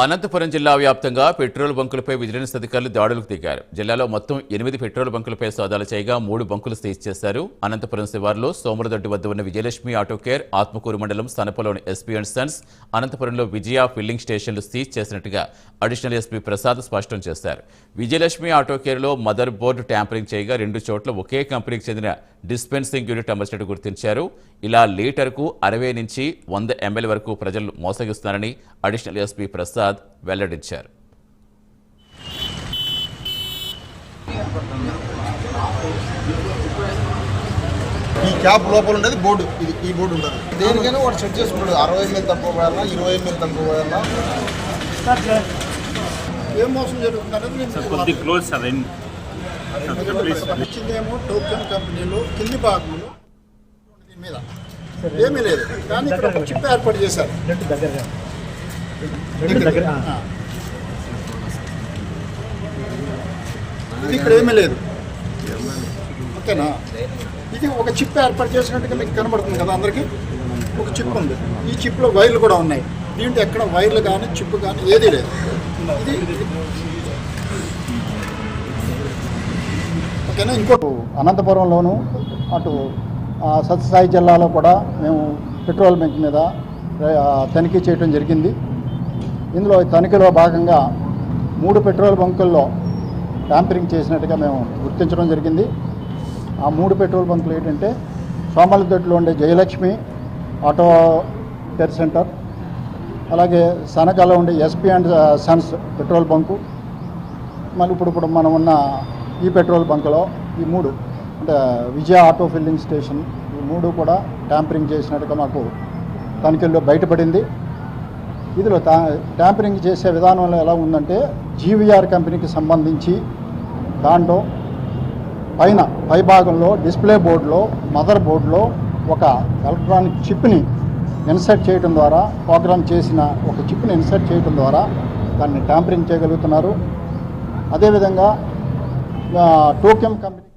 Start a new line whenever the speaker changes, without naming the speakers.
అనంతపురం జిల్లా వ్యాప్తంగా petrol బంకులపై vigilance అధికారులు దాడులకు దిగారు. జిల్లాలో మొత్తం ఎనిమిది పెట్రోల్ బంకులపై సోదాలు చేయగా మూడు బంకులు సీజ్ చేశారు. అనంతపురం శివార్లో సోమరదొడ్డి వద్ద ఉన్న విజయలక్ష్మి ఆటో కేర్ ఆత్మకూరు మండలం సనపలోని ఎస్పీ అండ్ సన్స్ అనంతపురంలో విజయ ఫిల్లింగ్ స్టేషన్లు సీజ్ చేసినట్టుగా అడిషనల్ ఎస్పీ ప్రసాద్ స్పష్టం చేశారు. విజయలక్ష్మి ఆటో కేర్లో మదర్ బోర్డు ట్యాంపరింగ్ చేయగా రెండు చోట్ల ఒకే కంపెనీకి చెందిన డిస్పెన్సింగ్ యూనిట్ అమర్చినట్టు గుర్తించారు. ఇలా లీటర్కు అరవై నుంచి వంద ఎంఎల్ వరకు ప్రజలు మోసగిస్తున్నారని అడిషనల్ ఎస్పీ ప్రసాద్ వెల్లడించారు.
ఈ క్యాప్ లోపల ఉండేది బోర్డు. ఇది ఈ బోర్డు ఉండదు. దేనికైనా వాడు సెట్ చేసుకున్నాడు అరవై ఎనిమిది తక్కువ పోయాలా ఇరవై ఎనిమిది తక్కువ పోయాలా ఏం మోసం జరుగుతుంది అనేది నేను
కొద్ది క్లోజ్ సార్ ఎన్- ప్లీజ్.
ఇచ్చిందేమో టోకెన్ కంపెనీలో కింది భాగంలో దీని మీద. ఏమీ లేదు. కానీ ఇక్కడ చిప్ ఏర్పాటు చేశారు. ఇక్కడ. ఏమీ లేదు. ఓకేనా? ఇది ఒక చిప్ ఏర్పాటు చేసినట్టుగా మీకు కనబడుతుంది కదా అందరికీ? ఒక చిప్ ఉంది. ఈ చిప్లో వైర్లు కూడా ఉన్నాయి. దీంట్లో ఎక్కడ వైర్లు కానీ చిప్ కానీ ఏదీ లేదు. ఇది ఓకేనా? ఇంకో అనంతపురంలోను అటు ఆ, సత్యసాయి జిల్లాలో కూడా మేము పెట్రోల్ బంక్ మీద తనిఖీ చేయడం జరిగింది. ఇందులో తనిఖీలో భాగంగా మూడు పెట్రోల్ బంకుల్లో ట్యాంపరింగ్ చేసినట్టుగా మేము గుర్తించడం జరిగింది. ఆ మూడు పెట్రోల్ బంకులు ఏంటంటే సోమలదొడ్లో ఉండే జయలక్ష్మి ఆటో కేర్ సెంటర్ అలాగే సనకాలో ఉండే SP and sons petrol bunk మళ్ళీ ఇప్పుడు ఇప్పుడు మనం ఉన్న ఈ పెట్రోల్ బంకులో ఈ మూడు అంటే విజయ ఆటో ఫిల్లింగ్ స్టేషన్ ఈ మూడు కూడా ట్యాంపరింగ్ చేసినట్టుగా మాకు తనిఖీల్లో బయటపడింది. ఇందులో ట్యాంపరింగ్ చేసే విధానంలో ఎలా ఉందంటే జీవీఆర్ కంపెనీకి సంబంధించి దాంట్లో పైన పై భాగంలో డిస్ప్లే బోర్డులో మదర్ బోర్డులో ఒక ఎలక్ట్రానిక్ చిప్ని ఇన్సర్ట్ చేయడం ద్వారా ప్రోగ్రామ్ చేసిన ఒక చిప్ని ఇన్సర్ట్ చేయడం ద్వారా దాన్ని ట్యాంపరింగ్ చేయగలుగుతున్నారు. అదేవిధంగా ఆ, టోకెమ్ కంపెనీ